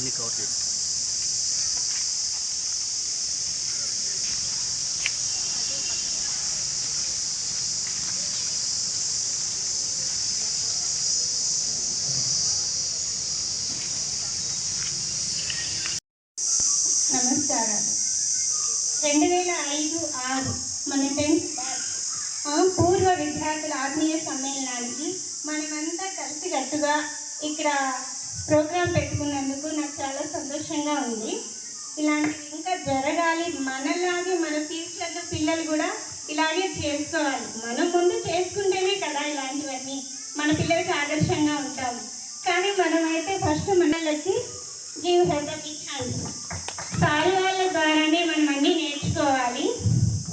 అన్ని కవర్ చేయండి రెండు వేల ఐదు ఆరు మన టెన్త్ పూర్వ విద్యార్థుల ఆత్మీయ సమ్మేళనానికి మనమంతా కలిసికట్టుగా ఇక్కడ ప్రోగ్రాం పెట్టుకున్నందుకు సంతోషంగా ఉంది. ఇలాంటివి ఇంకా జరగాలి మనలాగే మన ఫ్యూచర్లో పిల్లలు కూడా ఇలాగే చేసుకోవాలి. మనం ముందు చేసుకుంటేనే కదా ఇలాంటివన్నీ. మన పిల్లలకి ఆదర్శంగా ఉంటాము కానీ మనమైతే ఫస్ట్ మనలకి గివ్ హెల్త్ ఛాన్స్ సారి వాళ్ళ ద్వారానే మనం అన్నీ నేర్చుకోవాలి.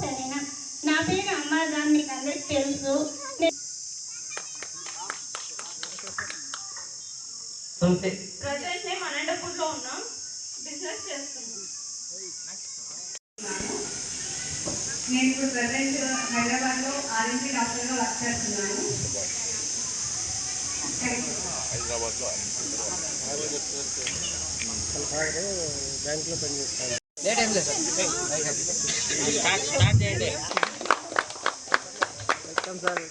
సరేనా? నా పేరు అమ్మాదాన్ మీకు అందరికి తెలుసు. ప్రజెంట్ మేము అనంతపూర్లో ఉన్నాం. బిజినెస్ చేస్తున్నాం నేను ఇప్పుడు ప్రజెంట్ హైదరాబాద్లో ఆర్ఎంపీ డాక్టర్గా వర్క్ చేస్తున్నాను. లేట్ ఏం లేదు సార్. స్టార్ట్ స్టార్ట్ చేయండి సార్